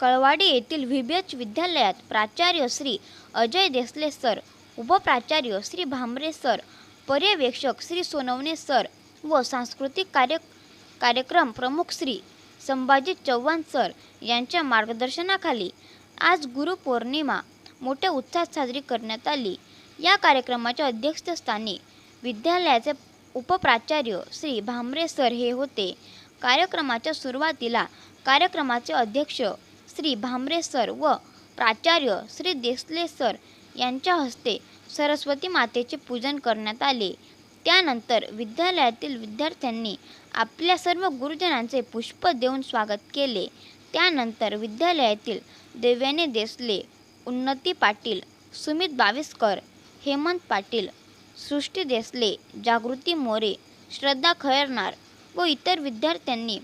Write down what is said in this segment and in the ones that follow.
कळवाडी येथील व्हीबीएच विद्यालयात प्राचार्य श्री अजय देसले सर उपप्राचार्य श्री भांबरे सर पर्यवेक्षक श्री सोनवणे सर व सांस्कृतिक कार्य कार्यक्रम प्रमुख श्री संभाजी चव्हाण सर यांच्या मार्गदर्शनाखाली आज गुरुपौर्णिमा मोठ्या उत्साहात साजरी करण्यात आली. या कार्यक्रमाच्या अध्यक्षस्थानी विद्यालयाचे उपप्राचार्य श्री भांबरे सर हे होते. कार्यक्रमाच्या सुरुवातीला कार्यक्रमाचे अध्यक्ष श्री भांबरे सर व प्राचार्य श्री देसले सर यांच्या हस्ते सरस्वती मातेचे पूजन करण्यात आले. त्यानंतर विद्यालयातील विद्यार्थ्यांनी आपल्या सर्व गुरुजनांचे पुष्प देऊन स्वागत केले. त्यानंतर विद्यालयातील देव्याने देसले उन्नती पाटील सुमित बाविस्कर हेमंत पाटील सृष्टी देसले जागृती मोरे श्रद्धा खैरनार व इतर विद्यार्थ्यांनी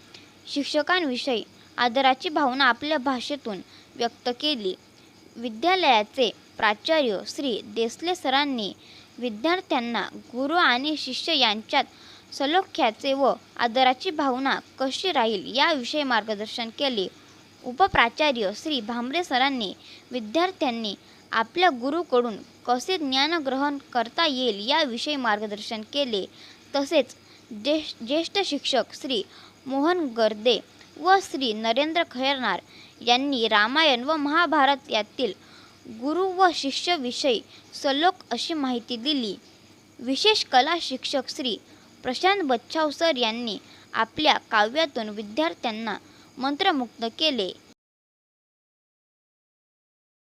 शिक्षकांविषयी आदराची भावना आपल्या भाषेतून व्यक्त केली. विद्यालयाचे प्राचार्य श्री देसले सरांनी विद्यार्थ्यांना गुरु आणि शिष्य यांच्यात सलोख्याचे व आदराची भावना कशी राहील याविषयी मार्गदर्शन केले. उपप्राचार्य श्री भांबरे सरांनी विद्यार्थ्यांनी आपल्या गुरुकडून कसे ज्ञान ग्रहण करता येईल याविषयी मार्गदर्शन केले. तसेच ज्येष्ठ शिक्षक श्री मोहन गर्दे व श्री नरेंद्र खैरनार यांनी रामायण व महाभारत यातील गुरु व शिष्यविषयी सलोक अशी माहिती दिली. विशेष कला शिक्षक श्री प्रशांत बच्छाव सर यांनी आपल्या काव्यातून विद्यार्थ्यांना मंत्रमुग्ध केले.